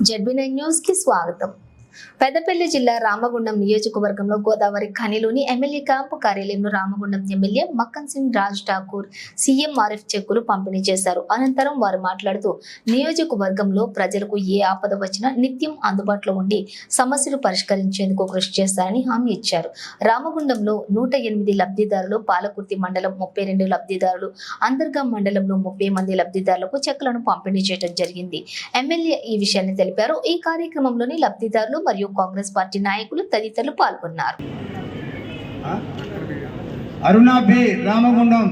ZB nine news కి స్వాగతం పెద్దపల్లి జిల్లా రామగుండం నియోజకవర్గంలో గోదావరి ఖనిలోని ఎమ్మెల్యే క్యాంపు కార్యాలయంలో రామగుండం ఎమ్మెల్యే మక్కన్ సింగ్ రాజ్ ఠాకూర్ సీఎంఆర్ఎఫ్ చెక్కులు పంపిణీ చేశారు. అనంతరం వారు మాట్లాడుతూ నియోజకవర్గంలో ప్రజలకు ఏ ఆపద వచ్చినా నిత్యం అందుబాటులో ఉండి సమస్యలు పరిష్కరించేందుకు కృషి చేస్తారని హామీ ఇచ్చారు. రామగుండంలో నూట ఎనిమిది లబ్ధిదారులు పాలకుర్తి మండలం ముప్పై రెండు లబ్ధిదారులు అంతర్గం మండలంలో ముప్పై మంది లబ్ధిదారులకు చెక్కులను పంపిణీ చేయడం జరిగింది. ఎమ్మెల్యే ఈ విషయాన్ని తెలిపారు. ఈ కార్యక్రమంలోని లబ్ధిదారులు మరియు కాంగ్రెస్ పార్టీ నాయకులు తదితరులు పాల్గొన్నారు. అరుణ బి రామగుండం.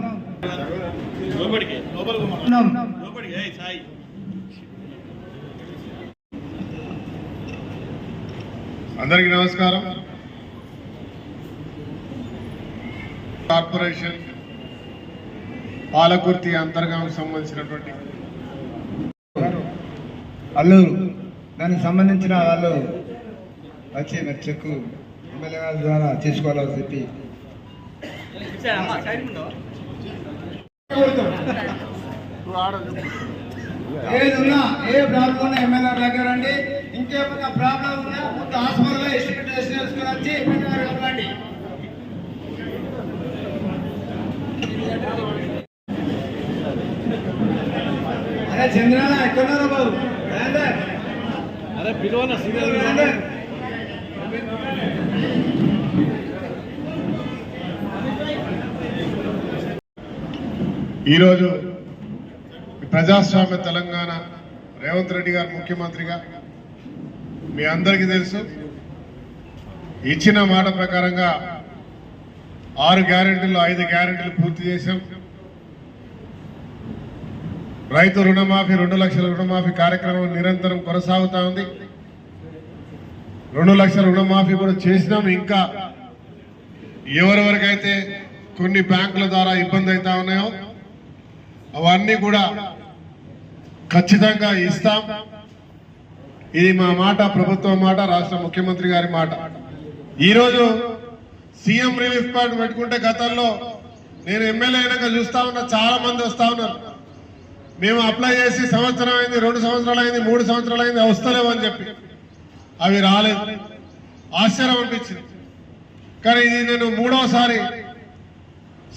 అందరికీ నమస్కారం. కార్పొరేషన్ పాలకుర్తి అంతర్గామకు సంబంధించినటువంటి అల్లూరు. దానికి సంబంధించిన వాళ్ళు వచ్చి మరి చెక్కు ఎమ్మెల్యే గారి ద్వారా తీసుకోవాలని చెప్పి. ఏది ఉన్నా ఏ ప్రాబ్లం ఉన్నా ఎమ్మెల్యే దగ్గర రండి ఇంకేమైనా ప్రాబ్లం ఉన్నా ముందు హాస్పిటల్లో ఎస్టిమేట్ వేసి వేసుకొని వచ్చి ఎమ్మెల్యే గారు అరే చంద్రాల ఎక్కడున్నారా బాబు. అరే పిలువన సీరియల్ ఈరోజు ప్రజాస్వామ్య తెలంగాణ రేవంత్ రెడ్డి గారు ముఖ్యమంత్రిగా మీ అందరికీ తెలుసు ఇచ్చిన మాట ప్రకారంగా ఆరు గ్యారెంటీలు ఐదు గ్యారెంటీలు పూర్తి చేశాం. రైతు రుణమాఫీ రెండు లక్షల రుణమాఫీ కార్యక్రమం నిరంతరం కొనసాగుతూ ఉంది. రెండు లక్షల రుణమాఫీ కూడా చేసినాం. ఇంకా ఎవరెవరికైతే కొన్ని బ్యాంకుల ద్వారా ఇబ్బంది అవుతా ఉన్నాయో అవన్నీ కూడా ఖచ్చితంగా ఇస్తాం. ఇది మా మాట ప్రభుత్వం మాట రాష్ట్ర ముఖ్యమంత్రి గారి మాట. ఈరోజు సీఎం రిలీఫ్ ఫండ్ పెట్టుకుంటే గతంలో నేను ఎమ్మెల్యే అయినాక చూస్తా ఉన్నా చాలా మంది వస్తా ఉన్నారు. మేము అప్లై చేసి సంవత్సరం అయింది రెండు సంవత్సరాలు అయింది మూడు సంవత్సరాలు అయింది వస్తలేవు అని చెప్పి. అవి రాలేదు. ఆశ్చర్యం అనిపించింది. కానీ ఇది నేను మూడవసారి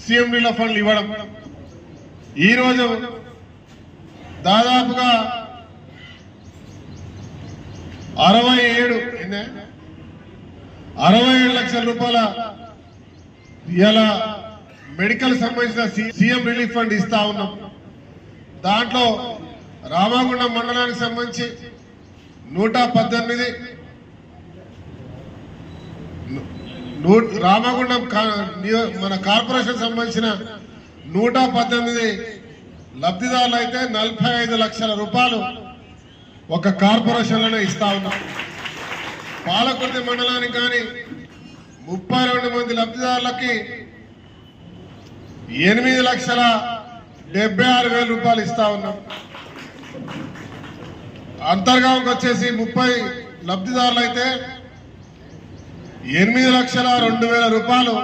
సీఎం రిలీఫ్ ఫండ్లు ఇవ్వడం. ఈరోజు దాదాపుగా అరవై ఏడు అరవై ఏడు లక్షల రూపాయల ఇలా మెడికల్ సంబంధించిన సి- సీఎం రిలీఫ్ ఫండ్ ఇస్తా ఉన్నాం. దాంట్లో రామగుండం మండలానికి సంబంధించి నూట పద్దెనిమిది రామగుండం కా- మన కార్పొరేషన్ సంబంధించిన నూట పద్దెనిమిది లబ్ధిదారులు అయితే నలభై ఐదు లక్షల రూపాయలు ఒక కార్పొరేషన్లోనే ఇస్తా ఉన్నాం పాలకుర్తి మండలానికి కానీ ముప్పై రెండు మంది లబ్ధిదారులకి ఎనిమిది లక్షల డెబ్బై ఆరు వేల రూపాయలు ఇస్తా ఉన్నాం. అంతర్గామకు వచ్చేసి ముప్పై లబ్ధిదారులు అయితే ఎనిమిది లక్షల రెండు వేల రూపాయలు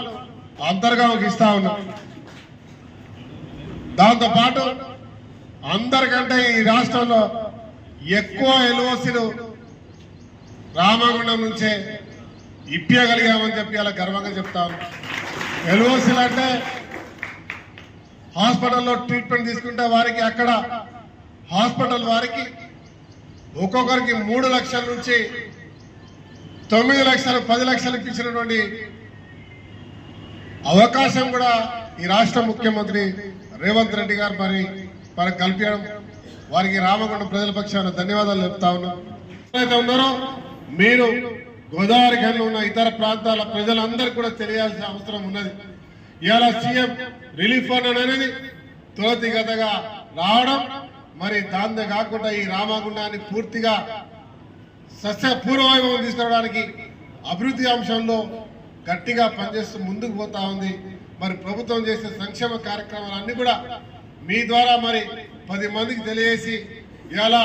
అంతర్గామకి ఇస్తా ఉన్నాం. దాంతో పాటు అందరికంటే ఈ రాష్ట్రంలో ఎక్కువ ఎల్ఓసీలు రామగుండం నుంచే ఇప్పించగలిగామని చెప్పి అలా గర్వంగా చెప్తాం. ఎల్ఓసీలు అంటే హాస్పిటల్లో ట్రీట్మెంట్ తీసుకుంటే వారికి అక్కడ హాస్పిటల్ వారికి ఒక్కొక్కరికి మూడు లక్షల నుంచి తొమ్మిది లక్షలు పది లక్షలు ఇప్పించినటువంటి అవకాశం కూడా ఈ రాష్ట్ర ముఖ్యమంత్రి రేవంత్ రెడ్డి గారు మరి మనకు కల్పించడం వారికి రామగుండం ప్రజల పక్షాన ధన్యవాదాలు చెప్తా ఉన్నాం. ఎవరైతే ఉన్నారో మీరు గోదావరి ఖనిలో ఉన్న ఇతర ప్రాంతాల ప్రజలందరికీ కూడా తెలియాల్సిన అవసరం ఉన్నది. ఇవాళ సీఎం రిలీఫ్ ఫండ్ అనేది త్వరితగతగా రావడం మరి దాంతో కాకుండా ఈ రామగుండాన్ని పూర్తిగా సస్యపూర్వైభవం తీసుకురావడానికి అభివృద్ధి అంశంలో గట్టిగా పనిచేస్తూ ముందుకు పోతా ఉంది. మరి ప్రభుత్వం చేసే సంక్షేమ కార్యక్రమాలన్నీ కూడా మీ ద్వారా మరి పది మందికి తెలియజేసి ఇలా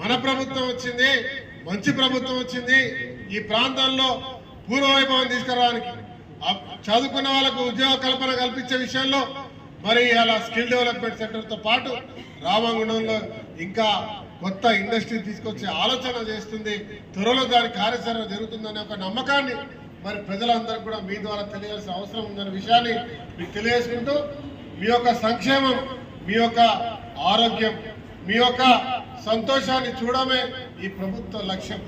మన ప్రభుత్వం వచ్చింది మంచి ప్రభుత్వం వచ్చింది. ఈ ప్రాంతంలో పూర్వవైభవం తీసుకురావడానికి చదువుకున్న వాళ్ళకు ఉద్యోగ కల్పన కల్పించే విషయంలో మరి అలా స్కిల్ డెవలప్మెంట్ సెంటర్తో పాటు రామగుండంలో ఇంకా కొత్త ఇండస్ట్రీ తీసుకొచ్చే ఆలోచన చేస్తుంది. త్వరలో దాని కార్యాచరణ జరుగుతుందనే ఒక నమ్మకాన్ని మరి ప్రజలందరూ కూడా మీ ద్వారా తెలియాల్సిన అవసరం ఉందనే విషయాన్ని మీకు తెలియజేసుకుంటూ మీ యొక్క సంక్షేమం మీ యొక్క ఆరోగ్యం మీ యొక్క సంతోషాన్ని చూడమే ఈ ప్రభుత్వ లక్ష్యం.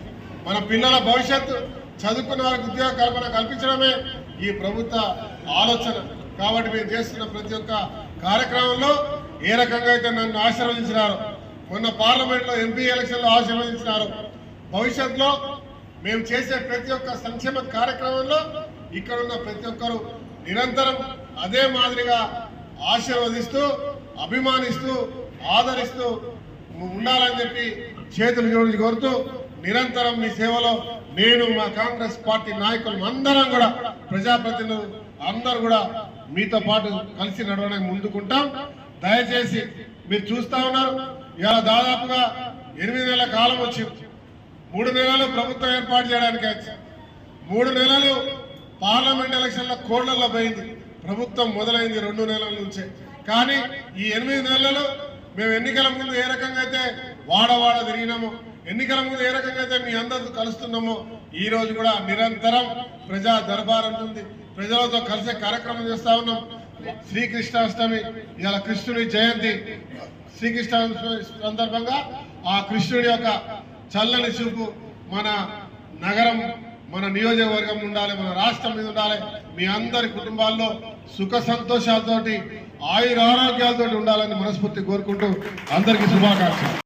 మన పిల్లల భవిష్యత్తు చదువుకున్న వారికి ఉద్యోగ కల్పన కల్పించడమే ఈ ప్రభుత్వ ఆలోచన. కాబట్టి మేము చేస్తున్న ప్రతి ఒక్క కార్యక్రమంలో ఏ రకంగా అయితే నన్ను ఆశీర్వదించినారు మొన్న పార్లమెంట్లో ఎంపీ ఎలక్షన్లో ఆశీర్వదించినారు భవిష్యత్తులో మేము చేసే ప్రతి ఒక్క సంక్షేమ కార్యక్రమంలో ఇక్కడ ఉన్న ప్రతి ఒక్కరు నిరంతరం అదే మాదిరిగా ఆశీర్వదిస్తూ అభిమానిస్తూ ఆదరిస్తూ ఉండాలని చెప్పి చేతులు జోడించి కోరుతూ నిరంతరం మీ సేవలో నేను మా కాంగ్రెస్ పార్టీ నాయకులు అందరం కూడా ప్రజాప్రతినిధులు అందరూ కూడా మీతో పాటు కలిసి నడవడానికి ముందుకుంటాం. దయచేసి మీరు చూస్తా ఉన్నారు. ఇలా దాదాపుగా ఎనిమిది నెలల కాలం వచ్చింది. మూడు నెలలు ప్రభుత్వం ఏర్పాటు చేయడానికి వచ్చింది. మూడు నెలలు పార్లమెంట్ ఎలక్షన్ల కోళ్ళలో పోయింది. ప్రభుత్వం మొదలైంది రెండు నెలల నుంచే. కానీ ఈ ఎనిమిది నెలలు మేము ఎన్నికల ముందు ఏ రకంగా అయితే వాడవాడ తిరిగినామో ఎన్నికల ముందు ఏ రకంగా అయితే మీ అందరితో కలుస్తున్నామో ఈ రోజు కూడా నిరంతరం ప్రజా దర్బార్ ఉంటుంది ప్రజలతో కలిసే కార్యక్రమం చేస్తా ఉన్నాం. శ్రీకృష్ణాష్టమి ఇలా కృష్ణుడి జయంతి. శ్రీకృష్ణాష్టమి సందర్భంగా ఆ కృష్ణుడి యొక్క చల్లని చూపు మన నగరం మన నియోజకవర్గం ఉండాలి మన రాష్ట్రం మీద ఉండాలి. మీ అందరి కుటుంబాల్లో సుఖ సంతోషాలతోటి ఆయుర ఆరోగ్యాలతోటి ఉండాలని మనస్ఫూర్తి కోరుకుంటూ అందరికీ శుభాకాంక్షలు.